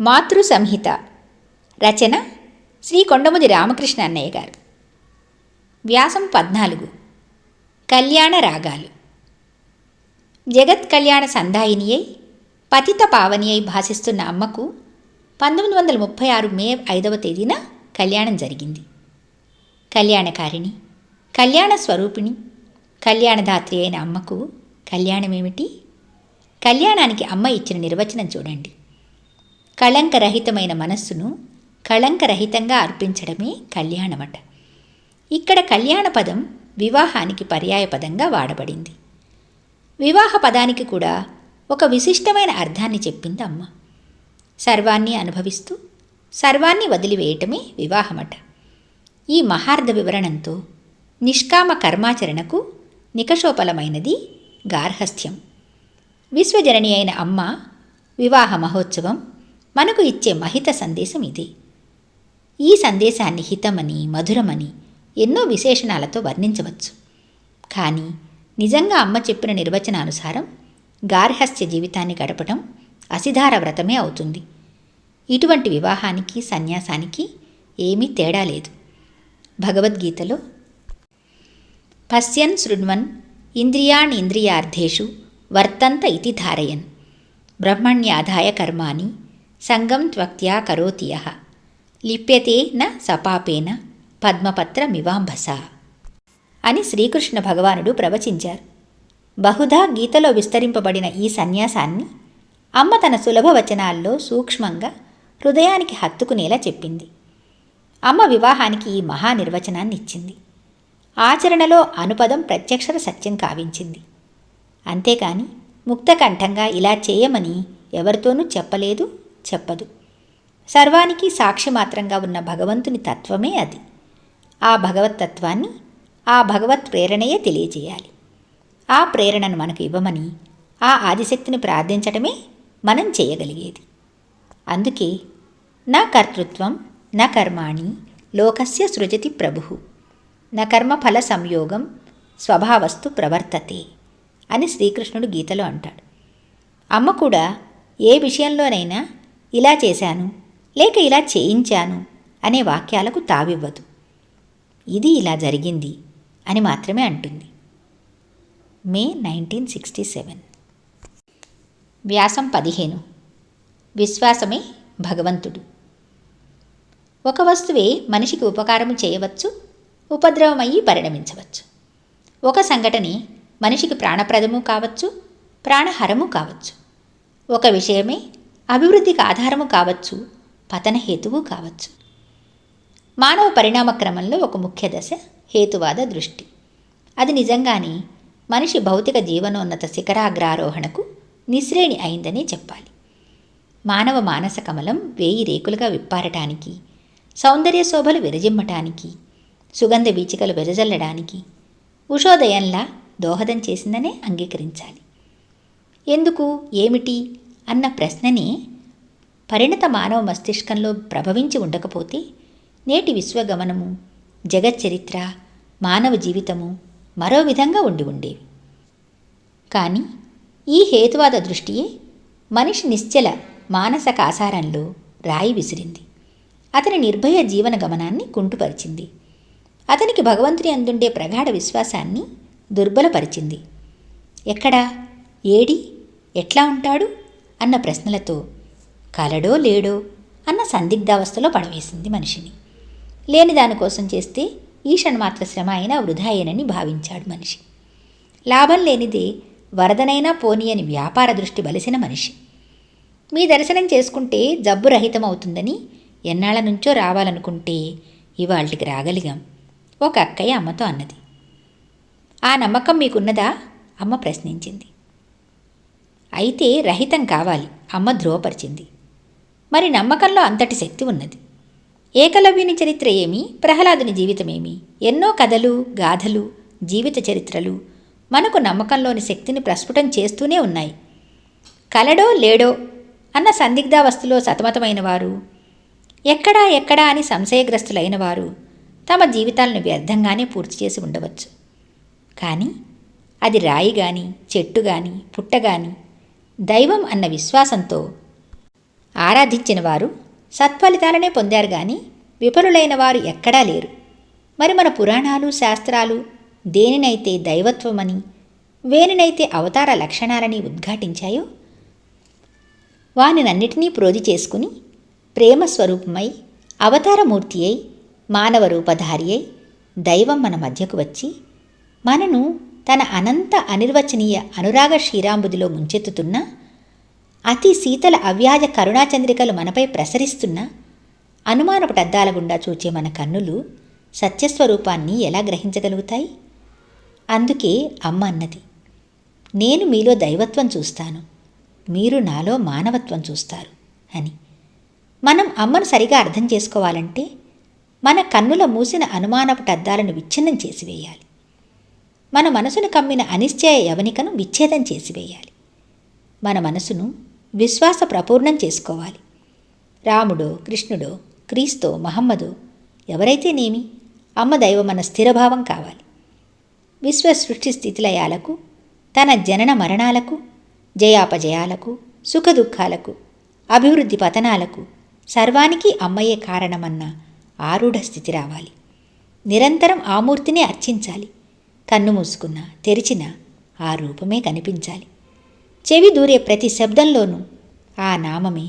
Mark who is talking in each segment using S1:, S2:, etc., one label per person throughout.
S1: మాతృ సంహిత రచన శ్రీ కొండముది రామకృష్ణ అన్నయ్య గారు. వ్యాసం పద్నాలుగు. కళ్యాణ రాగాలు. జగత్ కళ్యాణ సంధాయిని అయి పతిత పావని అయి భాషిస్తున్న అమ్మకు పంతొమ్మిది వందల ముప్పై ఆరు మే ఐదవ తేదీన కళ్యాణం జరిగింది. కళ్యాణకారిణి కళ్యాణ స్వరూపిణి కళ్యాణదాత్రి అయిన అమ్మకు కళ్యాణమేమిటి? కళ్యాణానికి అమ్మ ఇచ్చిన నిర్వచనం చూడండి. కళంకరహితమైన మనస్సును కళంకరహితంగా అర్పించడమే కళ్యాణమట. ఇక్కడ కళ్యాణ పదం వివాహానికి పర్యాయ పదంగా వాడబడింది. వివాహ పదానికి కూడా ఒక విశిష్టమైన అర్థాన్ని చెప్పింది అమ్మ. సర్వాన్ని అనుభవిస్తూ సర్వాన్ని వదిలివేయటమే వివాహమట. ఈ మహార్థ వివరణంతో నిష్కామ కర్మాచరణకు నికషోపలమైనది గార్హస్థ్యం. విశ్వజనని అయిన అమ్మ వివాహ మహోత్సవం మనకు ఇచ్చే మహిత సందేశం ఇది. ఈ సందేశాన్ని హితమని మధురమని ఎన్నో విశేషణాలతో వర్ణించవచ్చు. కానీ నిజంగా అమ్మ చెప్పిన నిర్వచనానుసారం గార్హస్య జీవితాన్ని గడపటం అసిధార వ్రతమే అవుతుంది. ఇటువంటి వివాహానికి సన్యాసానికి ఏమీ తేడా లేదు. భగవద్గీతలో పశ్యన్ శృణ్వన్ ఇంద్రియాణీంద్రియార్థేషు వర్తంత ఇతి ధారయన్. బ్రహ్మణ్యాదాయ కర్మాని సంగం త్వక్త్యా కరోతి లిప్యతే న సపాపేన పద్మపత్రమివాంభస. అని శ్రీకృష్ణ భగవానుడు ప్రవచించారు. బహుధా గీతలో విస్తరింపబడిన ఈ సన్యాసాన్ని అమ్మ తన సులభ వచనాల్లో సూక్ష్మంగా హృదయానికి హత్తుకునేలా చెప్పింది. అమ్మ వివాహానికి ఈ మహా నిర్వచనాన్ని ఇచ్చింది. ఆచరణలో అనుపదం ప్రత్యక్షర సత్యం కావించింది. అంతేకాని ముక్తకంఠంగా ఇలా చేయమని ఎవరితోనూ చెప్పలేదు చెప్పదు. సర్వానికి సాక్షి మాత్రంగా ఉన్న భగవంతుని తత్వమే అది. ఆ భగవత్తత్వాన్ని ఆ భగవత్ ప్రేరణయే తెలియజేయాలి. ఆ ప్రేరణను మనకు ఇవ్వమని ఆ ఆదిశక్తిని ప్రార్థించటమే మనం చేయగలిగేది. అందుకే నా కర్తృత్వం నా కర్మాణి లోకస్య సృజతి ప్రభు. న కర్మఫల సంయోగం స్వభావస్తు ప్రవర్తతే అని శ్రీకృష్ణుడు గీతలో అంటాడు. అమ్మ కూడా ఏ విషయంలోనైనా ఇలా చేశాను లేక ఇలా చేయించాను అనే వాక్యాలకు తావివ్వదు. ఇది ఇలా జరిగింది అని మాత్రమే అంటుంది. May nineteen sixty seven. వ్యాసం పదిహేను. విశ్వాసమే భగవంతుడు. ఒక వస్తువే మనిషికి ఉపకారము చేయవచ్చు ఉపద్రవమయ్యి పరిణమించవచ్చు. ఒక సంఘటనే మనిషికి ప్రాణప్రదము కావచ్చు ప్రాణహరము కావచ్చు. ఒక విషయమే అభివృద్ధికి ఆధారము కావచ్చు పతన హేతువు కావచ్చు. మానవ పరిణామ క్రమంలో ఒక ముఖ్య దశ హేతువాద దృష్టి. అది నిజంగానే మనిషి భౌతిక జీవనోన్నత శిఖరాగ్రారోహణకు నిశ్రేణి అయిందనే చెప్పాలి. మానవ మానస కమలం వేయి రేకులుగా విప్పారటానికి సౌందర్య శోభలు విరజిమ్మటానికి సుగంధ వీచికలు విరజల్లడానికి ఉషోదయంలా దోహదం చేసిందనే అంగీకరించాలి. ఎందుకు? ఏమిటి? అన్న ప్రశ్నని పరిణత మానవ మస్తిష్కంలో ప్రభవించి ఉండకపోతే నేటి విశ్వగమనము జగచ్చరిత్ర మానవ జీవితము మరో విధంగా ఉండి ఉండేవి. కానీ ఈ హేతువాద దృష్టియే మనిషి నిశ్చల మానసక ఆసారంలో రాయి విసిరింది. అతని నిర్భయ జీవన గమనాన్ని కుంటుపరిచింది. అతనికి భగవంతుని అందుండే ప్రగాఢ విశ్వాసాన్ని దుర్బలపరిచింది. ఎక్కడా? ఏడి? ఎట్లా ఉంటాడు? అన్న ప్రశ్నలతో కలడో లేడో? అన్న సందిగ్ధావస్థలో పడవేసింది మనిషిని. లేని దానికోసం చేస్తే ఈషణ్మాత్ర శ్రమ అయినా వృధాయేనని భావించాడు మనిషి. లాభం లేనిది వరదనైనా పోని అని వ్యాపార దృష్టి బలిసిన మనిషి. మీ దర్శనం చేసుకుంటే జబ్బు రహితమవుతుందని ఎన్నాళ్ళ నుంచో రావాలనుకుంటే ఇవాళకి రాగలిగాం. ఒక అక్కయ్య అమ్మతో అన్నది. ఆ నమ్మకం మీకున్నదా? అమ్మ ప్రశ్నించింది. అయితే రహితం కావాలి. అమ్మ ధ్రువపరిచింది. మరి నమ్మకంలో అంతటి శక్తి ఉన్నది. ఏకలవ్యుని చరిత్ర ఏమి? ప్రహ్లాదుని జీవితమేమి? ఎన్నో కథలు గాథలు జీవిత చరిత్రలు మనకు నమ్మకంలోని శక్తిని ప్రస్ఫుటం చేస్తూనే ఉన్నాయి. కలడో లేడో అన్న సందిగ్ధావస్థలో సతమతమైన వారు ఎక్కడా ఎక్కడా అని సంశయగ్రస్తులైన వారు తమ జీవితాలను వ్యర్థంగానే పూర్తి చేసి ఉండవచ్చు. కానీ అది రాయి కానీ చెట్టు కానీ పుట్ట కానీ దైవం అన్న విశ్వాసంతో ఆరాధించిన వారు సత్ఫలితాలనే పొందారు గాని విఫలులైన వారు ఎక్కడా లేరు. మరి మన పురాణాలు శాస్త్రాలు దేనినైతే దైవత్వమని వేనినైతే అవతార లక్షణాలని ఉద్ఘాటించాయో? వానినన్నిటినీ ప్రోధి చేసుకుని ప్రేమ స్వరూపమై అవతారమూర్తి అయి మానవ రూపధారి అయి దైవం మన మధ్యకు వచ్చి మనను తన అనంత అనిర్వచనీయ అనురాగ శ్రీరాంబుదిలో ముంచెత్తుతున్న అతి శీతల అవ్యాజ కరుణాచంద్రికలు మనపై ప్రసరిస్తున్న అనుమానపటద్దాల గుండా చూచే మన కన్నులు సత్యస్వరూపాన్ని ఎలా గ్రహించగలుగుతాయి? అందుకే అమ్మ అన్నది నేను మీలో దైవత్వం చూస్తాను మీరు నాలో మానవత్వం చూస్తారు అని. మనం అమ్మను సరిగా అర్థం చేసుకోవాలంటే మన కన్నుల మూసిన అనుమానపు అనుమానపటద్దాలను విచ్ఛిన్నం చేసివేయాలి. మన మనసును కమ్మిన అనిశ్చయ యవనికను విచ్ఛేదం చేసివేయాలి. మన మనసును విశ్వాస ప్రపూర్ణం చేసుకోవాలి. రాముడో కృష్ణుడో క్రీస్తో మహమ్మదో ఎవరైతేనేమి అమ్మ దైవం మన స్థిరభావం కావాలి. విశ్వ సృష్టి స్థితిలయాలకు తన జనన మరణాలకు జయాపజయాలకు సుఖదుఖాలకు అభివృద్ధి పతనాలకు సర్వానికి అమ్మయ్యే కారణమన్న ఆరూఢ స్థితి రావాలి. నిరంతరం ఆమూర్తిని అర్చించాలి. కన్ను మూసుకున్నా తెరిచినా ఆ రూపమే కనిపించాలి. చెవి దూరే ప్రతి శబ్దంలోనూ ఆ నామమే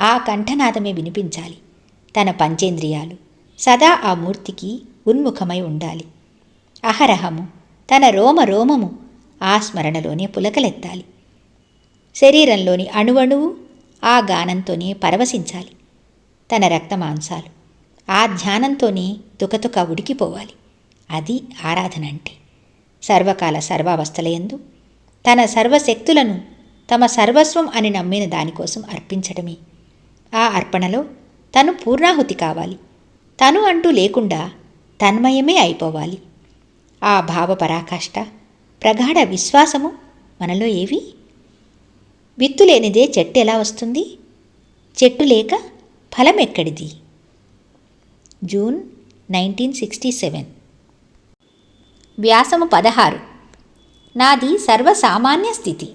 S1: ఆ కంఠనాదమే వినిపించాలి. తన పంచేంద్రియాలు సదా ఆ మూర్తికి ఉన్ముఖమై ఉండాలి. అహరహము తన రోమ రోమము ఆ స్మరణలోనే పులకలెత్తాలి. శరీరంలోని అణువణువు ఆ గానంతోనే పరవశించాలి. తన రక్తమాంసాలు ఆ ధ్యానంతోనే తుకతుక ఉడికిపోవాలి. అది ఆరాధన అంటే. సర్వకాల సర్వావస్థలయందు తన సర్వశక్తులను తమ సర్వస్వం అని నమ్మిన దానికోసం అర్పించడమే ఆ అర్పణలో తను పూర్ణాహుతి కావాలి. తను అంటూ లేకుండా తన్మయమే అయిపోవాలి. ఆ భావ పరాకాష్ట ప్రగాఢ విశ్వాసము మనలో ఏవి? విత్తు లేనిదే చెట్టు ఎలా వస్తుంది? చెట్టు లేక ఫలం ఎక్కడిది జూన్ నైన్టీన్ సిక్స్టీ సెవెన్. వ్యాసము పదహారు. నాది సర్వసామాన్య స్థితి.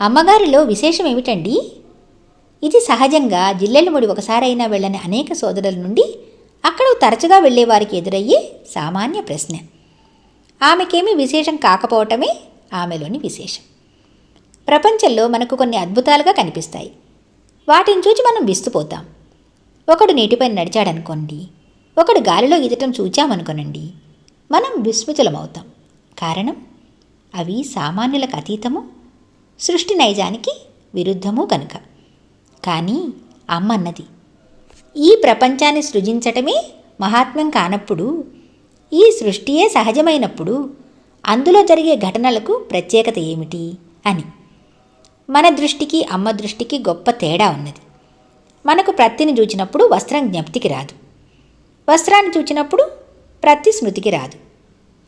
S1: అమ్మగారిలో విశేషం ఏమిటండి ఇది సహజంగా జిల్లెలముడి ఒకసారైనా వెళ్ళని అనేక సోదరుల నుండి అక్కడ తరచుగా వెళ్ళేవారికి ఎదురయ్యే సామాన్య ప్రశ్న. ఆమెకేమీ విశేషం కాకపోవటమే ఆమెలోని విశేషం. ప్రపంచంలో మనకు కొన్ని అద్భుతాలుగా కనిపిస్తాయి. వాటిని చూచి మనం విస్తుపోతాం. ఒకడు నీటిపైన నడిచాడనుకోండి. ఒకడు గాలిలో ఈదటం చూచామనుకోనండి. మనం విస్మృతులమవుతాం కారణం అవి సామాన్యులకు అతీతము సృష్టి నైజానికి విరుద్ధము కనుక కానీ అమ్మ అన్నది ఈ ప్రపంచాన్ని సృజించటమే మహాత్మ్యం కానప్పుడు ఈ సృష్టియే సహజమైనప్పుడు అందులో జరిగే ఘటనలకు ప్రత్యేకత ఏమిటి అని. మన దృష్టికి అమ్మ దృష్టికి గొప్ప తేడా ఉన్నది. మనకు ప్రత్తిని చూచినప్పుడు వస్త్రం జ్ఞప్తికి రాదు. వస్త్రాన్ని చూచినప్పుడు ప్రతి స్మృతికి రాదు.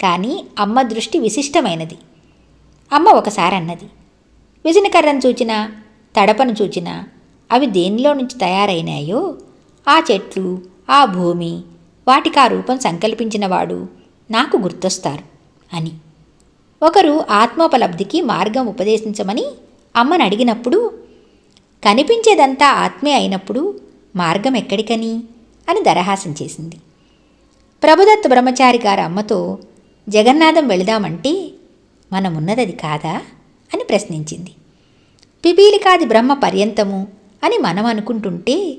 S1: కానీ అమ్మ దృష్టి విశిష్టమైనది. అమ్మ ఒకసారి అన్నది. విజనకర్రను చూచినా తడపను చూచినా అవి దేనిలో నుంచి తయారైనాయో ఆ చెట్లు ఆ భూమి వాటికి ఆ రూపం సంకల్పించినవాడు నాకు గుర్తొస్తారు అని. ఒకరు ఆత్మోపలబ్ధికి మార్గం ఉపదేశించమని అమ్మను అడిగినప్పుడు కనిపించేదంతా ఆత్మే అయినప్పుడు మార్గం ఎక్కడికని? అని దరహాసం చేసింది. ప్రభుదత్త బ్రహ్మచారి గారి అమ్మతో జగన్నాథం వెళదామంటే మనమున్నదది కాదా? అని ప్రశ్నించింది. పిపీలికాది బ్రహ్మ పర్యంతము అని మనం అనుకుంటుంటే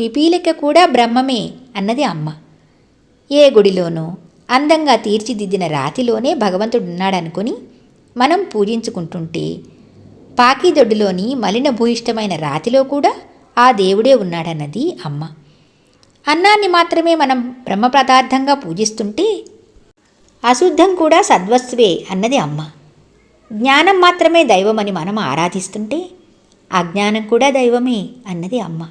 S1: పిపీలిక కూడా బ్రహ్మమే అన్నది అమ్మ. ఏ గుడిలోనో అందంగా తీర్చిదిద్దిన రాతిలోనే భగవంతుడున్నాడనుకుని మనం పూజించుకుంటుంటే పాకీదొడ్డులోని మలిన భూయిష్టమైన రాతిలో కూడా ఆ దేవుడే ఉన్నాడన్నది అమ్మ. అన్నాన్ని మాత్రమే మనం బ్రహ్మ పదార్థంగా పూజిస్తుంటే అశుద్ధం కూడా సద్వస్తువే అన్నది అమ్మ. జ్ఞానం మాత్రమే దైవమని మనం ఆరాధిస్తుంటే అజ్ఞానం కూడా దైవమే అన్నది అమ్మ.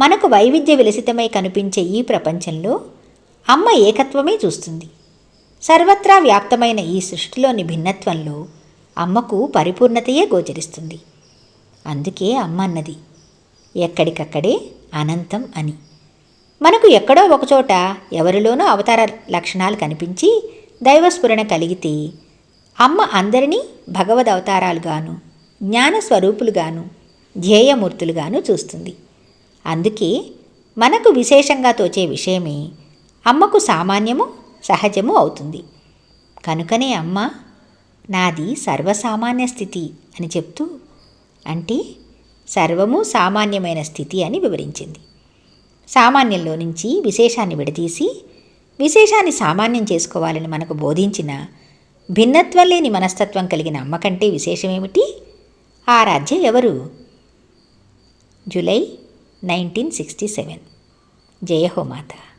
S1: మనకు వైవిధ్య విలసితమై కనిపించే ఈ ప్రపంచంలో అమ్మ ఏకత్వమే చూస్తుంది. సర్వత్రా వ్యాప్తమైన ఈ సృష్టిలోని భిన్నత్వంలో అమ్మకు పరిపూర్ణతయే గోచరిస్తుంది. అందుకే అమ్మ అన్నది ఎక్కడికక్కడే అనంతం అని. మనకు ఎక్కడో ఒకచోట ఎవరిలోనూ అవతార లక్షణాలు కనిపించి దైవస్ఫురణ కలిగితే అమ్మ అందరినీ భగవద్ అవతారాలుగాను జ్ఞాన స్వరూపులుగాను ధ్యేయమూర్తులుగాను చూస్తుంది. అందుకే మనకు విశేషంగా తోచే విషయమే అమ్మకు సామాన్యము సహజము అవుతుంది. కనుకనే అమ్మ నాది సర్వసామాన్య స్థితి అని చెప్తూ అంటే సర్వము సామాన్యమైన స్థితి అని వివరించింది. సామాన్యంలో నుంచి విశేషాన్ని విడదీసి విశేషాన్ని సామాన్యం చేసుకోవాలని మనకు బోధించిన భిన్నత్వం లేని మనస్తత్వం కలిగిన అమ్మ కంటే విశేషమేమిటి? ఆరాధ్య ఎవరు? July nineteen sixty seven. జయహోమాత